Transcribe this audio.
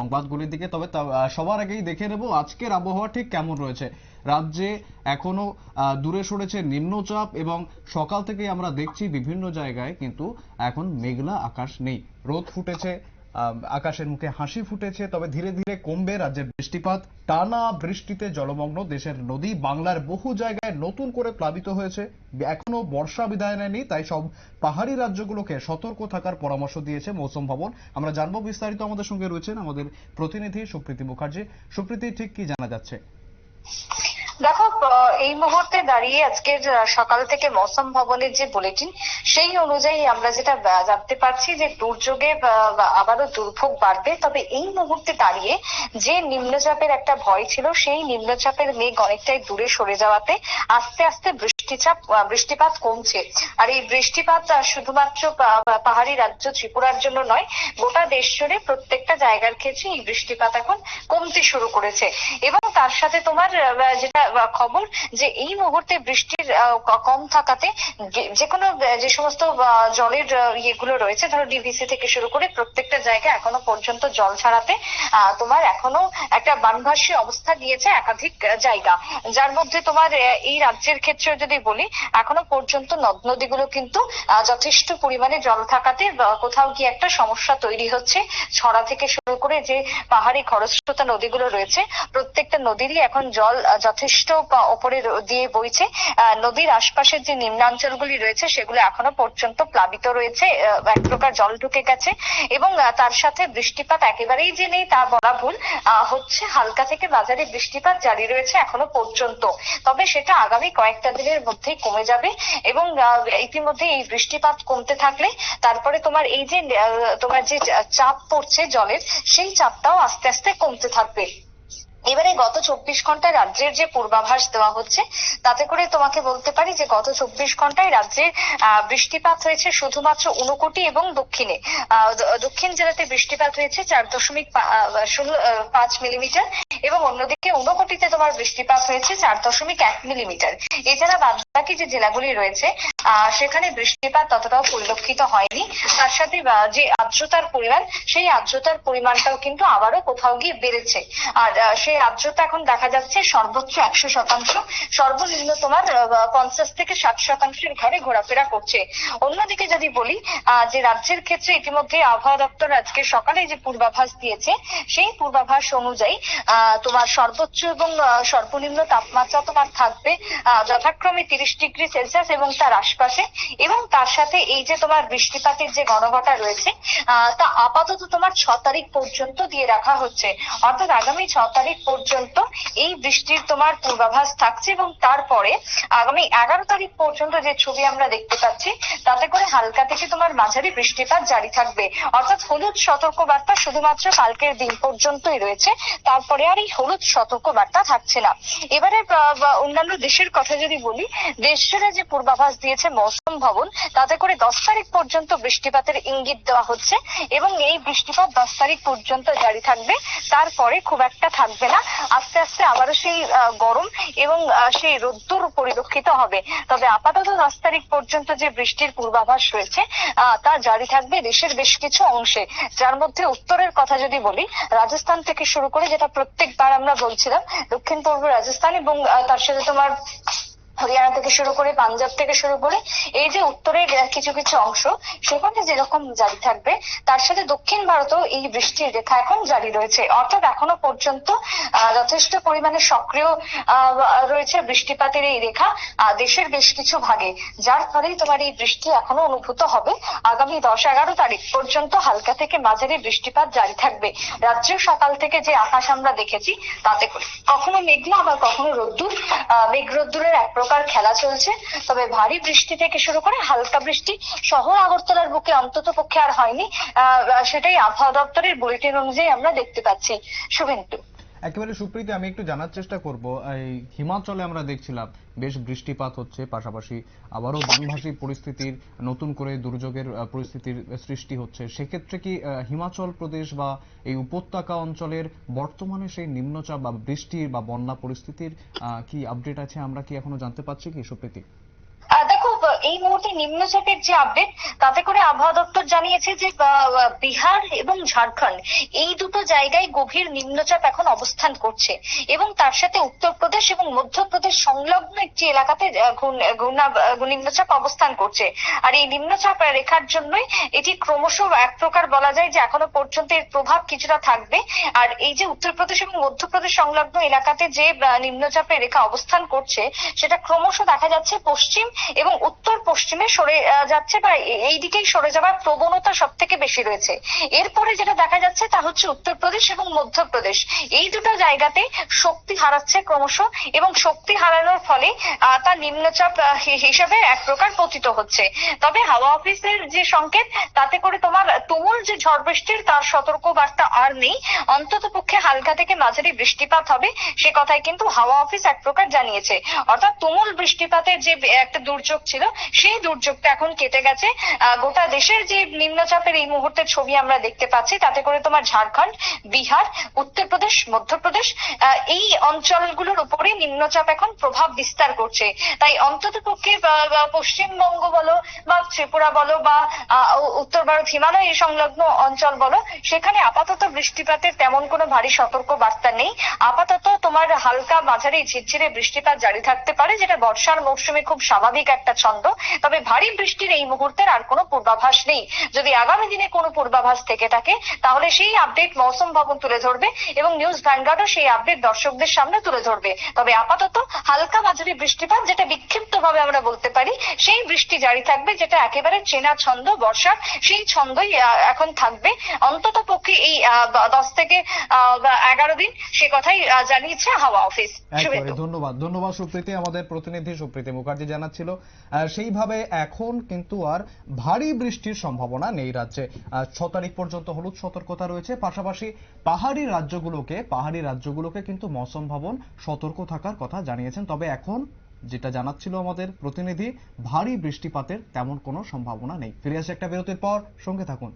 সংবাদগুলির দিকে, তবে সবার আগেই দেখে নেব আজকের আবহাওয়া ঠিক কেমন রয়েছে। রাজ্যে এখনও দূরে সরেছে নিম্নচাপ এবং সকাল থেকে আমরা দেখছি বিভিন্ন জায়গায় কিন্তু এখন মেঘলা আকাশ নেই। রোদ ফুটেছে আকাশের মুখে হাসি ফুটেছে, তবে ধীরে ধীরে কমবে রাজ্যের বৃষ্টিপাত। টানা বৃষ্টিতে জলমগ্ন দেশের নদী বাংলার বহু জায়গায় নতুন করে প্লাবিত হয়েছে। এখনও বর্ষা বিদায় নেয়নি, তাই সব পাহাড়ি রাজ্যগুলোকে সতর্ক থাকার পরামর্শ দিয়েছে মৌসুম ভবন। আমরা জানব বিস্তারিত আমাদের সঙ্গে রয়েছেন আমাদের প্রতিনিধি সুপ্রীতি মুখার্জি। সুপ্রীতি, ঠিক কি জানা যাচ্ছে? দেখো এই মুহূর্তে দাঁড়িয়ে আজকের সকাল থেকে মৌসুম ভবনের যে বুলেটিন, সেই অনুযায়ী আমরা যেটা জানতে পারছি যে দুর্যোগে আবারও দুর্ভোগ বাড়বে। তবে এই মুহূর্তে দাঁড়িয়ে যে নিম্নচাপের একটা ভয় ছিল, সেই নিম্নচাপের মেঘ অনেকটাই দূরে সরে যাওয়াতে আস্তে আস্তে বৃষ্টিচাপ বৃষ্টিপাত কমছে। আর এই বৃষ্টিপাত শুধুমাত্র পাহাড়ি রাজ্য ত্রিপুরার জন্য নয়, গোটা দেশ জুড়ে প্রত্যেকটা জায়গার ক্ষেত্রে এই বৃষ্টিপাত এখন কমতে শুরু করেছে। এবং তার সাথে তোমার যেটা খবর যে এই মুহূর্তে বৃষ্টির কম থাকাতে যে- কোনো যে সমস্ত জলের ইয়েগুলো রয়েছে, ধরো ডিভিসি থেকে শুরু করে প্রত্যেকটা জায়গায় এখনও পর্যন্ত জল ছাড়াতে তোমার এখনও একটা বানভাসী অবস্থা গিয়েছে একাধিক জায়গা। যার মধ্যে তোমার এই রাজ্যের ক্ষেত্রে যদি বলি, এখনও পর্যন্ত নদ নদীগুলো কিন্তু যথেষ্ট পরিমাণে জল থাকাতে কোথাও গিয়ে একটা সমস্যা তৈরি হচ্ছে। ছড়া থেকে শুরু করে যে পাহাড়ি খরস্রোতা নদীগুলো রয়েছে, প্রত্যেকটা নদীরই এখন জল যথেষ্ট ওপরে দিয়ে বইছে। নদীর আশপাশের যে নিম্নাঞ্চলগুলি রয়েছে, সেগুলো এখনও পর্যন্ত প্লাবিত রয়েছে এক প্রকার জল ঢুকে গেছে। এবং তার সাথে বৃষ্টিপাত একেবারেই যে নেই তা বলা ভুল। হচ্ছে হালকা থেকে মাঝারি বৃষ্টিপাত জারি রয়েছে এখনও পর্যন্ত। তবে সেটা আগামী কয়েকটা দিনের মধ্যেই কমে যাবে এবং ইতিমধ্যে এই বৃষ্টিপাত কমতে থাকলে তারপরে তোমার এই যে তোমার যে চাপ পড়ছে জলের সেই চাপটাও আস্তে আস্তে কমতে থাকবে। এবারে গত চব্বিশ ঘন্টায় রাজ্যের যে পূর্বাভাস দেওয়া হচ্ছে তাতে করে তোমাকে বলতে পারি যে গত চব্বিশ ঘন্টায় রাজ্যে আহ, বৃষ্টিপাত হয়েছে শুধুমাত্র ঊনকোটি এবং দক্ষিণে। দক্ষিণ জেলাতে বৃষ্টিপাত হয়েছে চার দশমিক পাঁচ মিলিমিটার। এবং অন্যদিকে ঊনকোটিতে তোমার বৃষ্টিপাত হয়েছে চার দশমিক এক মিলিমিটার। এছাড়া বাদবাকি যে জেলাগুলি রয়েছে সেখানে বৃষ্টিপাত ততটাও পরিলক্ষিত হয়নি। তার সাথে যে আর্দ্রতার পরিমাণ, সেই আর্দ্রতার পরিমাণটাও কিন্তু আবারও কোথাও গিয়ে বেড়েছে। আর সেই আর্দ্রতা এখন দেখা যাচ্ছে সর্বোচ্চ একশো শতাংশ। সর্বনিম্ন তোমার পঞ্চাশ থেকে ষাট শতাংশের ঘরে ঘোরাফেরা করছে। অন্যদিকে যদি বলি যে রাজ্যের ক্ষেত্রে ইতিমধ্যে আবহাওয়া দপ্তর আজকে সকালে যে পূর্বাভাস দিয়েছে, সেই পূর্বাভাস অনুযায়ী তোমার সর্বোচ্চ এবং সর্বনিম্ন তাপমাত্রা তোমার থাকবে যথাক্রমে তিরিশ ডিগ্রি সেলসিয়াস এবং তার আশপাশে। এবং তার সাথে এই যে তোমার বৃষ্টিপাতের যে ঘনঘটা রয়েছে তা আপাতত তোমার ছ তারিখ পর্যন্ত দিয়ে রাখা হচ্ছে। অর্থাৎ আগামী ছ তারিখ পর্যন্ত এই বৃষ্টির তোমার পূর্বাভাস থাকছে এবং তারপরে আগামী এগারো তারিখ পর্যন্ত যে ছবি আমরা দেখতে পাচ্ছি, তাতে করে হালকা থেকে তোমার মাঝারি বৃষ্টিপাত জারি থাকবে। অর্থাৎ হলুদ সতর্কবার্তা শুধুমাত্র কালকের দিন পর্যন্তই রয়েছে, তারপরে আর এই হলুদ সতর্কবার্তা থাকছে না। এবারে অন্যান্য দেশের কথা যদি বলি দেশ জুড়ে যে পূর্বাভাস দিয়েছে মৌসুম ভবন, তাতে করে দশ তারিখ পর্যন্ত বৃষ্টিপাতের ইঙ্গিত দেওয়া হচ্ছে এবং এই বৃষ্টিপাত দশ তারিখ পর্যন্ত জারি থাকবে। তারপরে খুব একটা থাকবে না। আস্তে আস্তে আবারও সেই গরম এবং সেই রোদ্দুর পরিলক্ষিত হবে। তবে আপাতত দশ তারিখ পর্যন্ত যে বৃষ্টির পূর্বাভাস রয়েছে তা জারি থাকবে দেশের বেশ কিছু অংশে। যার মধ্যে উত্তরের কথা যদি বলি, রাজস্থান থেকে শুরু করে যেটা প্রত্যেকবার আমরা বলছিলাম, দক্ষিণ পূর্ব রাজস্থান এবং তার সাথে তোমার হরিয়ানা থেকে শুরু করে পাঞ্জাব থেকে শুরু করে এই যে উত্তরের কিছু কিছু অংশ, সেখানে যেরকম জারি থাকবে, তার সাথে দক্ষিণ ভারতেও এই বৃষ্টির রেখা এখন জারি রয়েছে। অর্থাৎ এখনও পর্যন্ত যথেষ্ট পরিমাণে সক্রিয় রয়েছে বৃষ্টিপাতের এই রেখা দেশের বেশ কিছু ভাগে। যার ফলেই তোমার এই বৃষ্টি এখনও অনুভূত হবে। আগামী দশ এগারো তারিখ পর্যন্ত হালকা থেকে মাঝারি বৃষ্টিপাত জারি থাকবে। রাজ্যের সকাল থেকে যে আকাশ আমরা দেখেছি, তাতে কখনো মেঘলা আবার কখনো রোদ্দুর মেঘ রোদ্দুরের এক খেলা চলছে, তবে ভারী বৃষ্টি থেকে শুরু করে হালকা বৃষ্টি শহর আগরতলার বুকে অন্তত পক্ষে আর হয়নি। সেটাই আবহাওয়া দপ্তরের বুলেটিন অনুযায়ী আমরা দেখতে পাচ্ছি। শুভেন্দু। একেবারে সুপ্রীতি, আমি একটু জানার চেষ্টা করব। এই হিমাচলে আমরা দেখছিলাম বেশ বৃষ্টিপাত হচ্ছে, পাশাপাশি আবারও বানভাসী পরিস্থিতির, নতুন করে দুর্যোগের পরিস্থিতির সৃষ্টি হচ্ছে। সেক্ষেত্রে কি হিমাচল প্রদেশ বা এই উপত্যকা অঞ্চলের বর্তমানে সেই নিম্নচাপ বা বৃষ্টির বা বন্যা পরিস্থিতির কি আপডেট আছে? আমরা কি এখনও জানতে পারছি কি, সুপ্রীতি? এই মুহূর্তে নিম্নচাপের যে আপডেট তাতে করে আবহাওয়া দপ্তর জানিয়েছে যে বিহার এবং ঝাড়খণ্ড, এই দুটো জায়গায় গভীর নিম্নচাপ এখন অবস্থান করছে। এবং তার সাথে উত্তরপ্রদেশ এবং মধ্যপ্রদেশ সংলগ্ন একটি এলাকাতে নিম্নচাপ অবস্থান করছে। আর এই নিম্নচাপ রেখার জন্যই এটি ক্রমশ এক প্রকার বলা যায় যে, এখনও পর্যন্ত এর প্রভাব কিছুটা থাকবে। আর এই যে উত্তরপ্রদেশ এবং মধ্যপ্রদেশ সংলগ্ন এলাকাতে যে নিম্নচাপের রেখা অবস্থান করছে, সেটা ক্রমশ দেখা যাচ্ছে পশ্চিম এবং উত্তর পশ্চিমে সরে যাচ্ছে বা এই দিকেই সরে যাওয়ার প্রবণতা সব থেকে বেশি রয়েছে। এরপরে যেটা দেখা যাচ্ছে তা হচ্ছে উত্তরপ্রদেশ এবং মধ্যপ্রদেশ। এই দুটো জায়গাতে শক্তি হারাচ্ছে ক্রমশ এবং শক্তি হারানোর ফলে আহ, তা নিম্নচাপ হিসেবে এক প্রকার পতিত হচ্ছে। তবে হাওয়া অফিসের যে সংকেত তাতে করে তোমার তুমুল যে ঝড় বৃষ্টির তার সতর্ক বার্তা আর নেই। অন্তত পক্ষে হালকা থেকে মাঝারি বৃষ্টিপাত হবে সে কথাই কিন্তু হাওয়া অফিস এক প্রকার জানিয়েছে। অর্থাৎ তুমুল বৃষ্টিপাতের যে একটা দুর্যোগ ছিল সেই দুর্যোগটা এখন কেটে গেছে। গোটা দেশের যে নিম্নচাপের এই মুহূর্তের ছবি আমরা দেখতে পাচ্ছি, তাতে করে তোমার ঝাড়খণ্ড, বিহার, উত্তরপ্রদেশ, মধ্যপ্রদেশ এই অঞ্চলগুলোর উপরে নিম্নচাপ এখন প্রভাব বিস্তার করছে। তাই অন্তত পক্ষে পশ্চিমবঙ্গ বলো, বা ত্রিপুরা বলো, বা উত্তর ভারত, হিমালয় এই সংলগ্ন অঞ্চল বলো, সেখানে আপাতত বৃষ্টিপাতের তেমন কোনো ভারী সতর্ক বার্তা নেই। আপাতত তোমার হালকা মাঝারি ঝিরঝিরে বৃষ্টিপাত জারি থাকতে পারে, যেটা বর্ষার মৌসুমে খুব স্বাভাবিক একটা ছন্দ। তবে ভারী বৃষ্টির এই মুহূর্তের আর কোনো পূর্বাভাস নেই। যদি আগামী দিনে কোনো পূর্বাভাস থেকে থাকে, তাহলে সেই আপডেট মৌসুম ভবন তুলে ধরবে এবং নিউজ ভ্যানগার্ডও সেই আপডেট দর্শকদের সামনে তুলে ধরবে। তবে আপাতত হালকা মাঝারি বৃষ্টিপাত, যেটা বিক্ষিপ্ত ভাবে আমরা বলতে পারি, সেই বৃষ্টি জারি থাকবে, যেটা একেবারে চেনা ছন্দ, বর্ষার সেই ছন্দই এখন থাকবে। অন্তত পক্ষে এই দশ থেকে এগারো দিন সে কথাই জানিয়েছে হাওয়া অফিস। ধন্যবাদ। ধন্যবাদ সুপ্রীতি। আমাদের প্রতিনিধি সুপ্রীতি মুখার্জি জানাচ্ছিল সেইভাবে এখন কিন্তু আর ভারী বৃষ্টির সম্ভাবনা নেই রাজ্যে। ছ তারিখ পর্যন্ত হলুদ সতর্কতা রয়েছে। পাশাপাশি পাহাড়ি রাজ্যগুলোকে পাহাড়ি রাজ্যগুলোকে কিন্তু মৌসম ভবন সতর্ক থাকার কথা জানিয়েছেন। তবে এখন যেটা জানাচ্ছিল আমাদের প্রতিনিধি, ভারী বৃষ্টিপাতের তেমন কোনো সম্ভাবনা নেই। ফিরে আসে একটা বিরতির পর। সঙ্গে থাকুন।